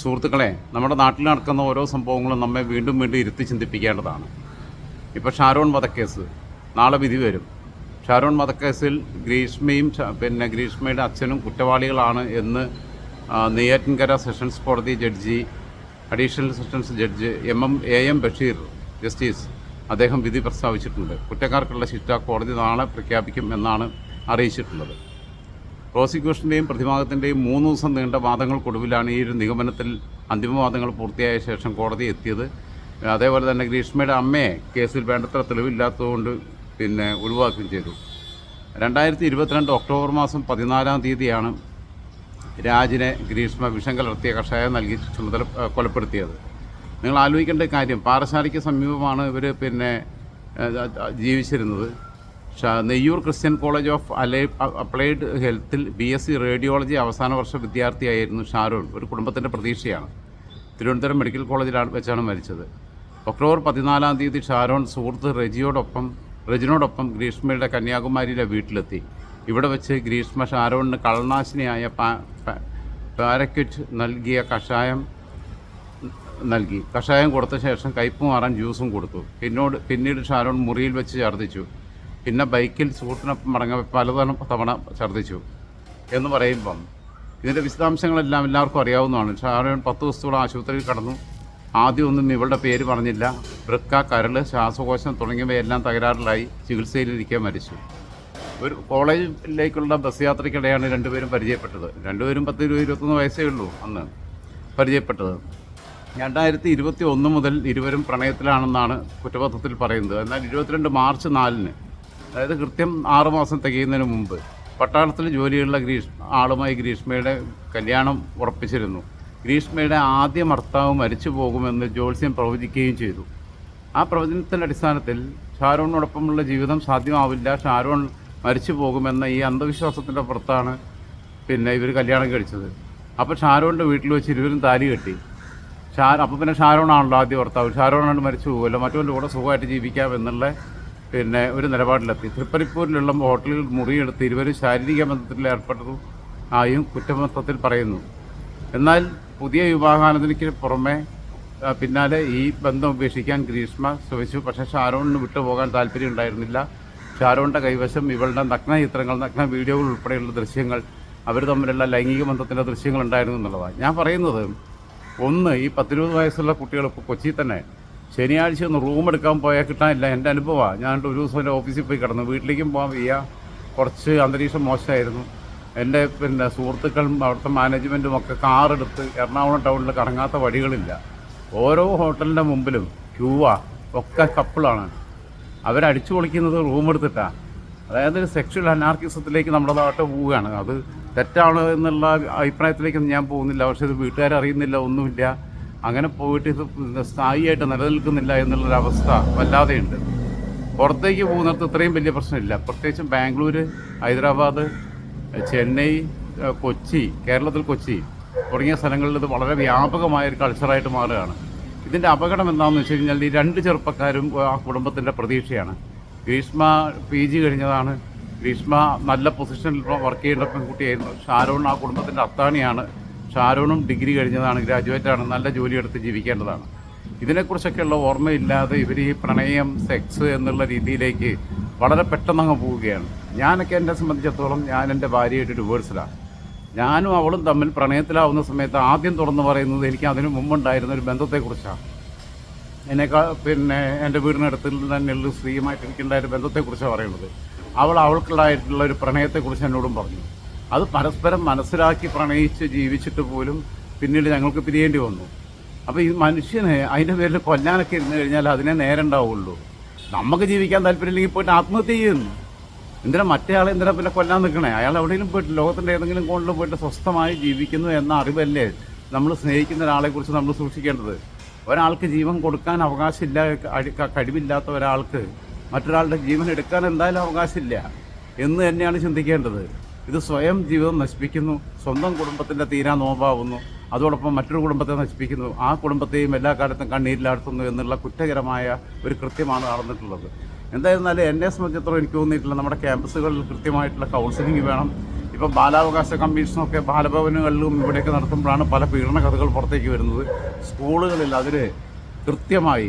സുഹൃത്തുക്കളെ നമ്മുടെ നാട്ടിൽ നടക്കുന്ന ഓരോ സംഭവങ്ങളും നമ്മെ വീണ്ടും വീണ്ടും ഇരുത്തി ചിന്തിപ്പിക്കേണ്ടതാണ്. ഇപ്പോൾ ഷാരോൺ വധക്കേസ് നാളെ വിധി വരും. ഷാരോൺ വധക്കേസിൽ ഗ്രീഷ്മയും പിന്നെ ഗ്രീഷ്മയുടെ അച്ഛനും കുറ്റവാളികളാണ് എന്ന് നെയ്യാറ്റിൻകര സെഷൻസ് കോടതി judge additional sessions judge M M A M Basheer justice അദ്ദേഹം വിധി പ്രസ്താവിച്ചിട്ടുണ്ട്. കുറ്റക്കാർക്കുള്ള ശിക്ഷ കോടതി നാളെ പ്രഖ്യാപിക്കും എന്നാണ് അറിയിച്ചിട്ടുള്ളത്. പ്രോസിക്യൂഷന്റെയും പ്രതിഭാഗത്തിന്റെയും മൂന്ന് ദിവസം നീണ്ട വാദങ്ങൾക്കൊടുവിലാണ് ഈ ഒരു നിഗമനത്തിൽ അന്തിമവാദങ്ങൾ പൂർത്തിയായ ശേഷം കോടതി എത്തിയത്. അതേപോലെ തന്നെ ഗ്രീഷ്മയുടെ അമ്മയെ കേസിൽ വേണ്ടത്ര തെളിവില്ലാത്തതുകൊണ്ട് പിന്നെ ഒഴിവാക്കുകയും ചെയ്തു. രണ്ടായിരത്തി ഇരുപത്തിരണ്ട് ഒക്ടോബർ മാസം പതിനാലാം തീയതിയാണ് രാജിനെ ഗ്രീഷ്മ വിഷം കലർത്തിയ കഷായം നൽകി ചുമതല കൊലപ്പെടുത്തിയത്. നിങ്ങൾ ആലോചിക്കേണ്ട കാര്യം പാറശാലയ്ക്ക് സമീപമാണ് ഇവർ പിന്നെ ജീവിച്ചിരുന്നത്. നെയ്യൂർ ക്രിസ്ത്യൻ കോളേജ് ഓഫ് അലൈ അപ്ലൈഡ് ഹെൽത്തിൽ ബി എസ് സി റേഡിയോളജി അവസാന വർഷ വിദ്യാർത്ഥിയായിരുന്നു ഷാരൂൺ. ഒരു കുടുംബത്തിന്റെ പ്രതീക്ഷയാണ്. തിരുവനന്തപുരം മെഡിക്കൽ കോളേജിലാണ് വെച്ചാണ് മരിച്ചത്. ഒക്ടോബർ പതിനാലാം തീയതി ഷാരോൺ സുഹൃത്ത് റെജിയോടൊപ്പം റെജിനോടൊപ്പം ഗ്രീഷ്മയുടെ കന്യാകുമാരിയിലെ വീട്ടിലെത്തി. ഇവിടെ വെച്ച് ഗ്രീഷ്മ ഷാരോണിന് കളനാശിനിയായ പാ പാ- നൽകിയ കഷായം നൽകി. കഷായം കൊടുത്ത ശേഷം കയ്പ് മാറാൻ ജ്യൂസും കൊടുത്തു. പിന്നോട് പിന്നീട് ഷാരോൺ മുറിയിൽ വെച്ച് ഛർദ്ദിച്ചു. പിന്നെ ബൈക്കിൽ സുഹൃത്തിനൊപ്പം മടങ്ങ പലതവണ തവണ ഛർദ്ദിച്ചു എന്ന് പറയുമ്പം ഇതിന്റെ വിശദാംശങ്ങളെല്ലാം എല്ലാവർക്കും അറിയാവുന്നതാണ്. ഷാരോൺ പത്ത് ദിവസത്തോളം ആശുപത്രിയിൽ കടന്നു. ആദ്യമൊന്നും ഇവളുടെ പേര് പറഞ്ഞില്ല. വൃക്ക കരൾ ശ്വാസകോശം തുടങ്ങിയവയെല്ലാം തകരാറിലായി ചികിത്സയിലിരിക്കെ മരിച്ചു. ഒരു കോളേജിലേക്കുള്ള ബസ് യാത്രയ്ക്കിടെയാണ് രണ്ടുപേരും പരിചയപ്പെട്ടത്. രണ്ടുപേരും പത്ത് ഇരുപത് ഇരുപത്തൊന്ന് വയസ്സേ ഉള്ളൂ അന്ന് പരിചയപ്പെട്ടത്. രണ്ടായിരത്തി ഇരുപത്തി ഒന്ന് മുതൽ ഇരുവരും പ്രണയത്തിലാണെന്നാണ് കുറ്റപത്രത്തിൽ പറയുന്നത്. എന്നാൽ ഇരുപത്തിരണ്ട് മാർച്ച് നാലിന് അതായത് കൃത്യം ആറുമാസം തികയുന്നതിന് മുമ്പ് പട്ടാളത്തിൽ ജോലിയുള്ള ഗ്രീഷ് ആളുമായി ഗ്രീഷ്മയുടെ കല്യാണം ഉറപ്പിച്ചിരുന്നു. ഗ്രീഷ്മയുടെ ആദ്യ ഭർത്താവ് മരിച്ചു പോകുമെന്ന് ജോത്സ്യം പ്രവചിക്കുകയും ചെയ്തു. ആ പ്രവചനത്തിന്റെ അടിസ്ഥാനത്തിൽ ഷാരോണിനോടൊപ്പമുള്ള ജീവിതം സാധ്യമാവില്ല. ഷാരോൺ മരിച്ചു പോകുമെന്ന ഈ അന്ധവിശ്വാസത്തിന്റെ പുറത്താണ് പിന്നെ ഇവർ കല്യാണം കഴിച്ചത്. അപ്പോൾ ഷാരോണിന്റെ വീട്ടിൽ വെച്ച് ഇരുവരും താലി കെട്ടി. ഷാ അപ്പോൾ പിന്നെ ഷാരോണാണല്ലോ ആദ്യ ഭർത്താവ്. ഷാരോണാണ് മരിച്ചു പോകുമല്ലോ മറ്റവന്റെ കൂടെ സുഖമായിട്ട് ജീവിക്കാം എന്നുള്ള പിന്നെ ഒരു നിലപാടിലെത്തി. തൃപ്പരിപ്പൂരിലുള്ള ഹോട്ടലിൽ മുറിയെടുത്ത് ഇരുവരും ശാരീരിക ബന്ധത്തിൽ ഏർപ്പെട്ടതും ആയും കുറ്റമത്വത്തിൽ പറയുന്നു. എന്നാൽ പുതിയ വിവാഹാനന്ദനിക്ക് പുറമെ പിന്നാലെ ഈ ബന്ധം ഉപേക്ഷിക്കാൻ ഗ്രീഷ്മ ശ്രമിച്ചു. പക്ഷേ ഷാരോണിന് വിട്ടുപോകാൻ താല്പര്യം ഉണ്ടായിരുന്നില്ല ഷാരോണിന്റെ കൈവശം ഇവളുടെ നഗ്ന ചിത്രങ്ങൾ നഗ്ന വീഡിയോകൾ ഉൾപ്പെടെയുള്ള ദൃശ്യങ്ങൾ അവർ തമ്മിലുള്ള ലൈംഗിക ബന്ധത്തിന്റെ ദൃശ്യങ്ങൾ ഉണ്ടായിരുന്നു എന്നുള്ളതാണ്. ഞാൻ പറയുന്നത് ഒന്ന് ഈ പത്തിരുപത് വയസ്സുള്ള കുട്ടികൾ ഇപ്പോൾ കൊച്ചിയിൽ തന്നെ ശനിയാഴ്ച ഒന്ന് റൂം എടുക്കാൻ പോയാൽ കിട്ടാനില്ല. എന്റെ അനുഭവമാണ് ഞാൻ ഒരു ദിവസം എന്റെ ഓഫീസിൽ പോയി കിടന്നു. വീട്ടിലേക്കും പോകാൻ വയ്യ. കുറച്ച് അന്തരീക്ഷം മോശമായിരുന്നു. എന്റെ പിന്നെ സുഹൃത്തുക്കളും അവിടുത്തെ മാനേജ്മെന്റും ഒക്കെ കാറെടുത്ത് എറണാകുളം ടൗണിൽ കറങ്ങാത്ത വഴികളില്ല. ഓരോ ഹോട്ടലിന്റെ മുമ്പിലും ക്യൂവാ ഒക്കെ കപ്പിളാണ് അവരടിച്ചു പൊളിക്കുന്നത് റൂം എടുത്തിട്ടാണ് അതായത് ഒരു സെക്ഷൽ അനാർക്കിസത്തിലേക്ക് നമ്മുടെ നാട്ട് പോവുകയാണ്. അത് തെറ്റാണ് എന്നുള്ള അഭിപ്രായത്തിലേക്കൊന്നും ഞാൻ പോകുന്നില്ല. പക്ഷേ ഇത് വീട്ടുകാരറിയുന്നില്ല ഒന്നുമില്ല. അങ്ങനെ പോയിട്ട് ഇത് സ്ഥായിയായിട്ട് നിലനിൽക്കുന്നില്ല എന്നുള്ളൊരവസ്ഥ വല്ലാതെയുണ്ട്. പുറത്തേക്ക് പോകുന്നിടത്ത് ഇത്രയും വലിയ പ്രശ്നമില്ല. പ്രത്യേകിച്ചും ബാംഗ്ലൂർ ഹൈദരാബാദ് ചെന്നൈ കൊച്ചി കേരളത്തിൽ കൊച്ചി തുടങ്ങിയ സ്ഥലങ്ങളിൽ ഇത് വളരെ വ്യാപകമായ ഒരു കൾച്ചറായിട്ട് മാറുകയാണ്. ഇതിന്റെ അപകടം എന്താണെന്ന് വെച്ച് കഴിഞ്ഞാൽ ഈ രണ്ട് ചെറുപ്പക്കാരും ആ കുടുംബത്തിന്റെ പ്രതീക്ഷയാണ്. ഗ്രീഷ്മ പി ജി കഴിഞ്ഞതാണ്. ഗ്രീഷ്മ നല്ല പൊസിഷനിൽ വർക്ക് ചെയ്യേണ്ട പെൺകുട്ടിയായിരുന്നു. ഷാരോൺ ആ കുടുംബത്തിന്റെ അത്താണിയാണ്. ഷാരോണും ഡിഗ്രി കഴിഞ്ഞതാണ് ഗ്രാജുവേറ്റ് ആണ് നല്ല ജോലി ജോലിയെടുത്ത് ജീവിക്കേണ്ടതാണ്. ഇതിനെക്കുറിച്ചൊക്കെയുള്ള ഓർമ്മയില്ലാതെ ഇവർ ഈ പ്രണയം സെക്സ് എന്നുള്ള രീതിയിലേക്ക് വളരെ പെട്ടെന്ന് അങ്ങ് പോവുകയാണ്. ഞാനൊക്കെ എന്നെ സംബന്ധിച്ചിടത്തോളം ഞാൻ എന്റെ ഭാര്യയായിട്ട് ഡിവേഴ്സിലാണ് ഞാനും അവളും തമ്മിൽ പ്രണയത്തിലാവുന്ന സമയത്ത് ആദ്യം തുറന്നു പറയുന്നത് എനിക്ക് അതിനു മുമ്പുണ്ടായിരുന്ന ഒരു ബന്ധത്തെക്കുറിച്ചാണ് എന്നെക്കാൾ പിന്നെ എന്റെ വീടിനടുത്തിൽ തന്നെ ഉള്ള സ്ത്രീയുമായിട്ട് എനിക്കുണ്ടായ ഒരു ബന്ധത്തെക്കുറിച്ചാണ് പറയുന്നത്. അവൾ അവൾക്കുള്ളതായിട്ടുള്ള ഒരു പ്രണയത്തെക്കുറിച്ച് എന്നോടും പറഞ്ഞു. അത് പരസ്പരം മനസ്സിലാക്കി പ്രണയിച്ച് ജീവിച്ചിട്ട് പോലും പിന്നീട് ഞങ്ങൾക്ക് പിരിയേണ്ടി വന്നു. അപ്പോൾ ഈ മനുഷ്യനെ അതിന്റെ പേരിൽ കൊല്ലാനൊക്കെ ഇരുന്ന് കഴിഞ്ഞാൽ അതിനെ നേരെ ഉണ്ടാവുള്ളൂ നമുക്ക് ജീവിക്കാൻ താല്പര്യമില്ലെങ്കിൽ പോയിട്ട് ആത്മഹത്യ ചെയ്യുന്നു. എന്തിനാ മറ്റേ ആളെ എന്തിനാ പിന്നെ കൊല്ലാൻ നിൽക്കണേ? അയാൾ എവിടെയെങ്കിലും പോയിട്ട് ലോകത്തിന്റെ ഏതെങ്കിലും കോണിൽ പോയിട്ട് സ്വസ്ഥമായി ജീവിക്കുന്നു എന്ന അറിവല്ലേ നമ്മൾ സ്നേഹിക്കുന്ന ഒരാളെക്കുറിച്ച് നമ്മൾ സൂക്ഷിക്കേണ്ടത്. ഒരാൾക്ക് ജീവൻ കൊടുക്കാൻ അവകാശമില്ല കഴിവില്ലാത്ത ഒരാൾക്ക് മറ്റൊരാളുടെ ജീവൻ എടുക്കാൻ എന്തായാലും അവകാശമില്ല എന്ന് തന്നെയാണ് ചിന്തിക്കേണ്ടത്. ഇത് സ്വയം ജീവിതം നശിപ്പിക്കുന്നു. സ്വന്തം കുടുംബത്തിന്റെ തീരാ നോമ്പാവുന്നു. അതോടൊപ്പം മറ്റൊരു കുടുംബത്തെ നശിപ്പിക്കുന്നു. ആ കുടുംബത്തെയും എല്ലാ കാലത്തും കണ്ണീരിലാഴ്ത്തുന്നു എന്നുള്ള കുറ്റകരമായ ഒരു കൃത്യമാണ് നടന്നിട്ടുള്ളത്. എന്തായിരുന്നാലും എന്നെ സംബന്ധിച്ചിടത്തോളം എനിക്ക് തോന്നിയിട്ടില്ല. നമ്മുടെ ക്യാമ്പസുകളിൽ കൃത്യമായിട്ടുള്ള കൗൺസിലിംഗ് വേണം. ഇപ്പം ബാലാവകാശ കമ്മീഷനൊക്കെ ബാലഭവനുകളിലും ഇവിടെയൊക്കെ നടത്തുമ്പോഴാണ് പല പീഡന കഥകൾ പുറത്തേക്ക് വരുന്നത്. സ്കൂളുകളിൽ അതിൽ കൃത്യമായി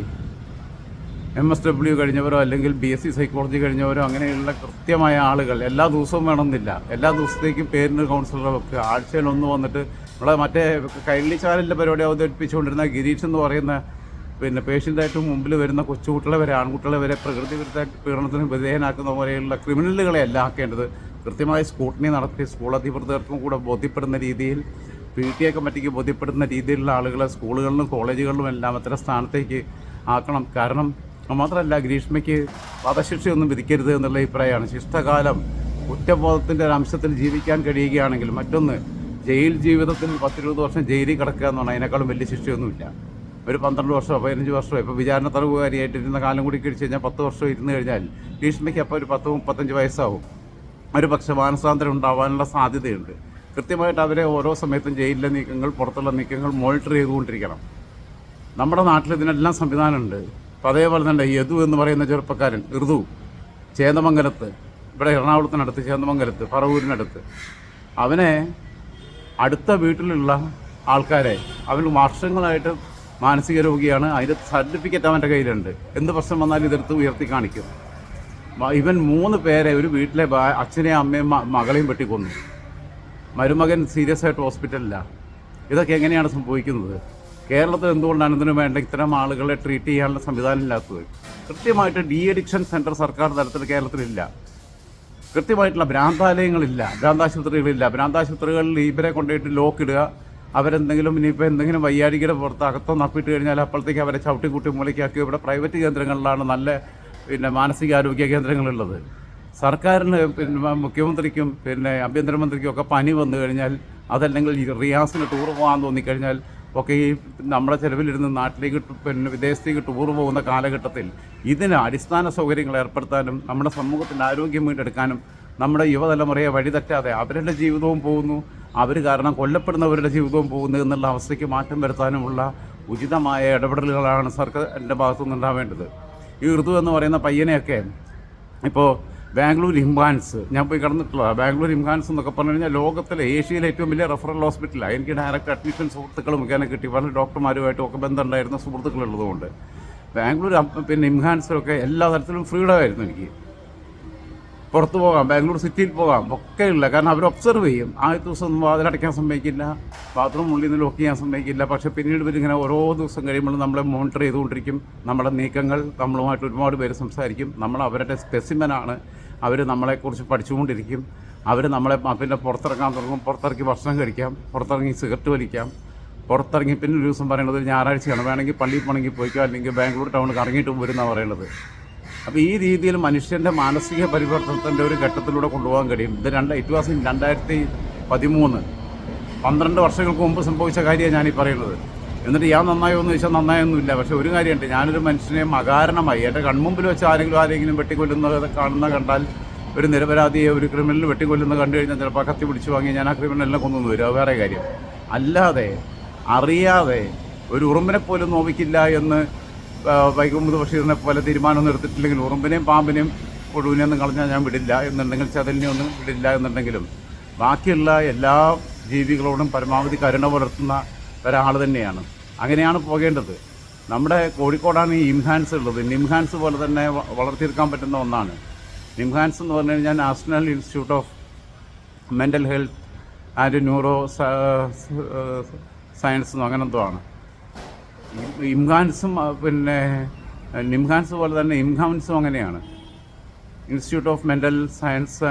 എം എസ് ഡബ്ല്യു കഴിഞ്ഞവരോ അല്ലെങ്കിൽ ബി എസ് സി സൈക്കോളജി കഴിഞ്ഞവരോ അങ്ങനെയുള്ള കൃത്യമായ ആളുകൾ എല്ലാ ദിവസവും വേണമെന്നില്ല. എല്ലാ ദിവസത്തേക്കും പേരിന് കൗൺസിലറെ വെക്കുക. ആഴ്ചയിൽ ഒന്ന് വന്നിട്ട് നമ്മളെ മറ്റേ കൈരളി ചാനലിന്റെ പരിപാടി അവതരിപ്പിച്ചുകൊണ്ടിരുന്ന ഗിരീഷ് എന്ന് പറയുന്ന പിന്നെ പേഷ്യന്റായിട്ട് മുമ്പിൽ വരുന്ന കൊച്ചുകുട്ടികളെ വരെ ആൺകുട്ടികളെ വരെ പ്രകൃതി വിരുദ്ധ പീഡനത്തിന് വിധേയനാക്കുന്ന പോലെയുള്ള ക്രിമിനലുകളെ അല്ല ആക്കേണ്ടത്. കൃത്യമായ സ്കൂട്ടിനി നടത്തി സ്കൂൾ അധികൃതർക്കും കൂടെ ബോധ്യപ്പെടുന്ന രീതിയിൽ പി ടി എ കമ്മിറ്റിക്ക് ബോധ്യപ്പെടുന്ന രീതിയിലുള്ള ആളുകളെ സ്കൂളുകളിലും കോളേജുകളിലും എല്ലാം അത്തരം സ്ഥാനത്തേക്ക് ആക്കണം. കാരണം മാത്രമല്ല ഗ്രീഷ്മയ്ക്ക് വധശിക്ഷയൊന്നും വിധിക്കരുത് എന്നുള്ള അഭിപ്രായമാണ്. ശിഷ്ടകാലം കുറ്റബോധത്തിന്റെ ഒരു അംശത്തിൽ ജീവിക്കാൻ കഴിയുകയാണെങ്കിൽ മറ്റൊന്ന് ജയിൽ ജീവിതത്തിൽ പത്തിരുപത് വർഷം ജയിലിൽ കിടക്കുക എന്ന് പറഞ്ഞാൽ അതിനേക്കാളും വലിയ ശിക്ഷയൊന്നുമില്ല. ഒരു പന്ത്രണ്ട് വർഷമോ പതിനഞ്ച് വർഷമോ ഇപ്പോൾ വിചാരണ തടവുകാരിയായിട്ടിരുന്ന കാലം കൂടി കഴിച്ച് കഴിഞ്ഞാൽ പത്ത് വർഷം ഇരുന്ന് കഴിഞ്ഞാൽ ഗ്രീഷ്മയ്ക്ക് അപ്പോൾ ഒരു പത്ത് മുപ്പത്തഞ്ച് വയസ്സാവും. ഒരു പക്ഷേ മാനസാന്തരം ഉണ്ടാവാനുള്ള സാധ്യതയുണ്ട്. കൃത്യമായിട്ട് അവരെ ഓരോ സമയത്തും ജയിലിലെ നീക്കങ്ങൾ പുറത്തുള്ള നീക്കങ്ങൾ മോണിറ്റർ ചെയ്തുകൊണ്ടിരിക്കണം. നമ്മുടെ നാട്ടിൽ ഇതിനെല്ലാം സംവിധാനമുണ്ട്. അപ്പോൾ അതേപോലെ തന്നെ യദു എന്ന് പറയുന്ന ചെറുപ്പക്കാരൻ ഋതു ചേന്ദമംഗലത്ത് ഇവിടെ എറണാകുളത്തിനടുത്ത് ചേന്ദമംഗലത്ത് പറവൂരിനടുത്ത് അവനെ അടുത്ത വീട്ടിലുള്ള ആൾക്കാരെ അവൻ വർഷങ്ങളായിട്ട് മാനസിക രോഗിയാണ് അതിന്റെ സർട്ടിഫിക്കറ്റ് അവന്റെ കയ്യിലുണ്ട്. എന്ത് പ്രശ്നം വന്നാലും ഇതെടുത്ത് ഉയർത്തി കാണിക്കും. ഇവൻ മൂന്ന് പേരെ ഒരു വീട്ടിലെ അച്ഛനെയും അമ്മയും മകളെയും വെട്ടിക്കൊന്നു. മരുമകൻ സീരിയസ് ആയിട്ട് ഹോസ്പിറ്റലിലാണ് ഇതൊക്കെ എങ്ങനെയാണ് സംഭവിക്കുന്നത്? കേരളത്തിൽ എന്തുകൊണ്ടാണ് ഇതിനു വേണ്ട ഇത്തരം ആളുകളെ ട്രീറ്റ് ചെയ്യാനുള്ള സംവിധാനം ഇല്ലാത്തത്? കൃത്യമായിട്ട് ഡി അഡിക്ഷൻ സെന്റർ സർക്കാർ തലത്തിൽ കേരളത്തിലില്ല. കൃത്യമായിട്ടുള്ള ഭ്രാന്താലയങ്ങളില്ല ഭ്രാന്താശുപത്രികളില്ല. ഭ്രാന്താശുപത്രികളിൽ ഇവരെ കൊണ്ടുപോയിട്ട് ലോക്ക് ഇടുക. അവരെന്തെങ്കിലും ഇനിയിപ്പോൾ എന്തെങ്കിലും വയ്യാഴികയുടെ പുറത്ത് അകത്തോ നപ്പിട്ട് കഴിഞ്ഞാൽ അപ്പോഴത്തേക്ക് അവരെ ചവിട്ടിക്കൂട്ടി മൂലയ്ക്കാക്കി ഇവിടെ പ്രൈവറ്റ് കേന്ദ്രങ്ങളിലാണ് നല്ല പിന്നെ മാനസികാരോഗ്യ കേന്ദ്രങ്ങളുള്ളത്. സർക്കാരിന് പിന്നെ മുഖ്യമന്ത്രിക്കും പിന്നെ ആഭ്യന്തരമന്ത്രിക്കും ഒക്കെ പനി വന്നു കഴിഞ്ഞാൽ അതല്ലെങ്കിൽ റിയാസിന് ടൂർ പോകാൻ തോന്നിക്കഴിഞ്ഞാൽ ഒക്കെ ഈ നമ്മുടെ ചെലവിലിരുന്ന് നാട്ടിലേക്ക് പിന്നെ വിദേശത്തേക്ക് ടൂർ പോകുന്ന കാലഘട്ടത്തിൽ ഇതിന് അടിസ്ഥാന സൗകര്യങ്ങൾ ഏർപ്പെടുത്താനും നമ്മുടെ സമൂഹത്തിന്റെ ആരോഗ്യം വീണ്ടെടുക്കാനും നമ്മുടെ യുവതലമുറയെ വഴിതെറ്റാതെ അവരുടെ ജീവിതവും പോകുന്നു. അവർ കാരണം കൊല്ലപ്പെടുന്നവരുടെ ജീവിതവും പോകുന്നു എന്നുള്ള അവസ്ഥയ്ക്ക് മാറ്റം വരുത്താനുമുള്ള ഉചിതമായ ഇടപെടലുകളാണ് സർക്കാരിന്റെ ഭാഗത്തു നിന്നുണ്ടാവേണ്ടത് ഈ ഋതു എന്ന് പറയുന്ന പയ്യനെയൊക്കെ ഇപ്പോൾ ബാംഗ്ലൂർ ഇംഹാൻസ് ഞാൻ പോയി കടന്നിട്ടുള്ള ബാംഗ്ലൂർ ഇംഹാൻസ് എന്നൊക്കെ പറഞ്ഞു കഴിഞ്ഞാൽ ലോകത്തിലെ ഏഷ്യയിലെ ഏറ്റവും വലിയ റെഫറൽ ഹോസ്പിറ്റലാണ് എനിക്ക് ഡയറക്റ്റ് അഡ്മിഷൻ സുഹൃത്തുക്കളും മുഖേന കിട്ടി. പല ഡോക്ടർമാരുമായിട്ടും ഒക്കെ ബന്ധമുണ്ടായിരുന്ന സുഹൃത്തുക്കളുള്ളതുകൊണ്ട്. ബാംഗ്ലൂർ പിന്നെ ഇംഹാൻസിലൊക്കെ എല്ലാ തരത്തിലും ഫ്രീഡം ആയിരുന്നു എനിക്ക്. പുറത്ത് പോകാം ബാംഗ്ലൂർ സിറ്റിയിൽ പോകാം ഒക്കെ ഉള്ള കാരണം അവർ ഒബ്സർവ് ചെയ്യും. ആദ്യ ദിവസം ഒന്നും വാതിലടയ്ക്കാൻ സമ്മതിക്കില്ല ബാത്റൂം ഉള്ളിൽ നിന്ന് ലോക്ക് ചെയ്യാൻ സമ്മതിക്കില്ല. പക്ഷേ പിന്നീട് ഇവരിങ്ങനെ ഓരോ ദിവസം കഴിയുമ്പോൾ നമ്മളെ മോണിറ്റർ ചെയ്തുകൊണ്ടിരിക്കും. നമ്മുടെ നീക്കങ്ങൾ നമ്മളുമായിട്ട് ഒരുപാട് പേര് സംസാരിക്കും. നമ്മൾ അവരുടെ സ്പെസിമനാണ് അവർ നമ്മളെക്കുറിച്ച് പഠിച്ചുകൊണ്ടിരിക്കും. അവർ നമ്മളെ പിന്നെ പുറത്തിറങ്ങാൻ തുടങ്ങും. പുറത്തിറങ്ങി ഭക്ഷണം കഴിക്കാം. പുറത്തിറങ്ങി സിഗരറ്റ് വലിക്കാം. പുറത്തിറങ്ങി പിന്നെ ഒരു ദിവസം പറയുന്നത് ഞായറാഴ്ചയാണ്. വേണമെങ്കിൽ പള്ളിയിൽ പോകണമെങ്കിൽ പോയിക്കോ. അല്ലെങ്കിൽ ബാംഗ്ലൂർ ടൗൺ കറങ്ങിയിട്ട് വരുന്നതാണ് പറയുന്നത്. അപ്പോൾ ഈ രീതിയിൽ മനുഷ്യന്റെ മാനസിക പരിവർത്തനത്തിന്റെ ഒരു ഘട്ടത്തിലൂടെ കൊണ്ടുപോകാൻ കഴിയും. ഇത് രണ്ട് ഇറ്റ് വാസ് ഇൻ രണ്ടായിരത്തി പതിമൂന്ന്. പന്ത്രണ്ട് വർഷങ്ങൾക്ക് മുമ്പ് സംഭവിച്ച കാര്യമാണ് ഞാനീ പറയുന്നത്. എന്നിട്ട് ഞാൻ നന്നായോ എന്ന് ചോദിച്ചാൽ നന്നായൊന്നുമില്ല പക്ഷെ ഒരു കാര്യമുണ്ട്. ഞാനൊരു മനുഷ്യനെ അകാരണമായി എന്റെ കൺമുമ്പിൽ വെച്ച് ആരെങ്കിലും ആരെങ്കിലും വെട്ടിക്കൊല്ലുന്നത് കാണുന്ന കണ്ടാൽ ഒരു നിരപരാധിയെ ഒരു ക്രിമിനൽ വെട്ടിക്കൊല്ലുന്നത് കണ്ടു കഴിഞ്ഞാൽ ചിലപ്പോൾ കത്തി പിടിച്ചു വാങ്ങി ഞാൻ ആ ക്രിമിനലിനെ കൊന്നു വരും. വേറെ കാര്യം. അല്ലാതെ അറിയാതെ ഒരു ഉറുമ്പിനെ പോലും നോവിക്കില്ല എന്ന് വൈകുമുത് ബഷീറിനെ പോലെ തീരുമാനമൊന്നും എടുത്തിട്ടില്ലെങ്കിൽ ഉറുമ്പിനെയും പാമ്പിനെയും ഒടുവിനെയൊന്നും കളഞ്ഞാൽ ഞാൻ വിടില്ല എന്നുണ്ടെങ്കിൽ ചതലിനെ ഒന്നും വിടില്ല എന്നുണ്ടെങ്കിലും ബാക്കിയുള്ള എല്ലാ ജീവികളോടും പരമാവധി കരുണ പുലർത്തുന്ന ഒരാൾ തന്നെയാണ്. അങ്ങനെയാണ് പോകേണ്ടത്. നമ്മുടെ കോഴിക്കോടാണ് ഈ ഇംഹാൻസ് ഉള്ളത്. നിംഹാൻസ് പോലെ തന്നെ വളർത്തിയെടുക്കാൻ പറ്റുന്ന ഒന്നാണ്. നിംഹാൻസ് എന്ന് പറഞ്ഞു കഴിഞ്ഞാൽ national institute of mental health and neuro science അങ്ങനെ ആണ്. ഇം- ഇംഹാൻസും ആ, പിന്നെ നിംഖാൻസ് പോലെ തന്നെ ഇംഖാൻസും അങ്ങനെയാണ്. Institute of mental science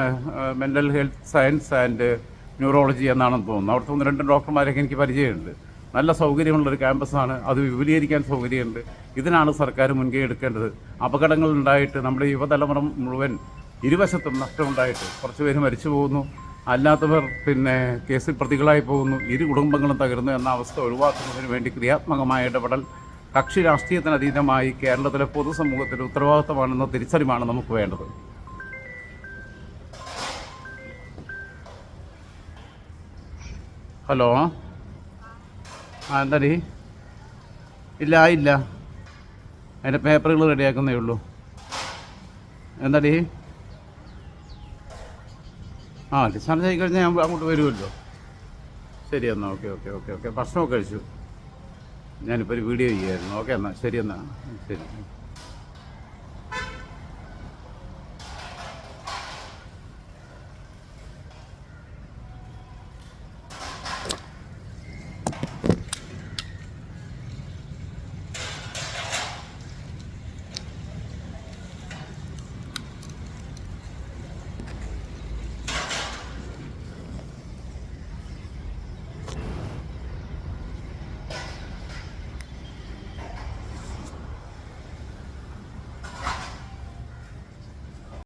mental health science and neurology എന്നാണെന്ന് തോന്നുന്നു. അവിടുത്തെ ഒന്ന് രണ്ട് ഡോക്ടർമാരൊക്കെ എനിക്ക് പരിചയമുണ്ട്. നല്ല സൗകര്യമുള്ളൊരു ക്യാമ്പസാണ്. അത് വിപുലീകരിക്കാൻ സൗകര്യമുണ്ട്. ഇതിനാണ് സർക്കാർ മുൻകൈ എടുക്കേണ്ടത്. അപകടങ്ങളുണ്ടായിട്ട് നമ്മുടെ യുവതലമുറ മുഴുവൻ ഇരുവശത്തും നഷ്ടമുണ്ടായിട്ട് കുറച്ച് പേര് മരിച്ചു പോകുന്നു അല്ലാത്തവർ പിന്നെ കേസിൽ പ്രതികളായി പോകുന്നു. ഇരു കുടുംബങ്ങളും തകരുന്നു എന്ന അവസ്ഥ ഒഴിവാക്കുന്നതിന് വേണ്ടി ക്രിയാത്മകമായ ഇടപെടൽ കക്ഷി രാഷ്ട്രീയത്തിന് അതീതമായി കേരളത്തിലെ പൊതുസമൂഹത്തിന്റെ ഉത്തരവാദിത്തമാണെന്ന തിരിച്ചറിവാണ് നമുക്ക് വേണ്ടത്. ഹലോ? ആ എന്താടി? ഇല്ല ആയില്ല അതിന്റെ പേപ്പറുകൾ റെഡിയാക്കുന്നേ ഉള്ളൂ. എന്താടി? ആ ഡിസ്ചാർജ് ആയി കഴിഞ്ഞാൽ ഞാൻ അങ്ങോട്ട് വരുമല്ലോ. ശരി എന്നാൽ ഓക്കെ ഓക്കെ ഓക്കെ ഓക്കെ. ഭക്ഷണമൊക്കെ കഴിച്ചു. ഞാനിപ്പോൾ ഒരു വീഡിയോ ചെയ്യായിരുന്നു. ഓക്കെ എന്നാൽ ശരി എന്നാൽ ശരി.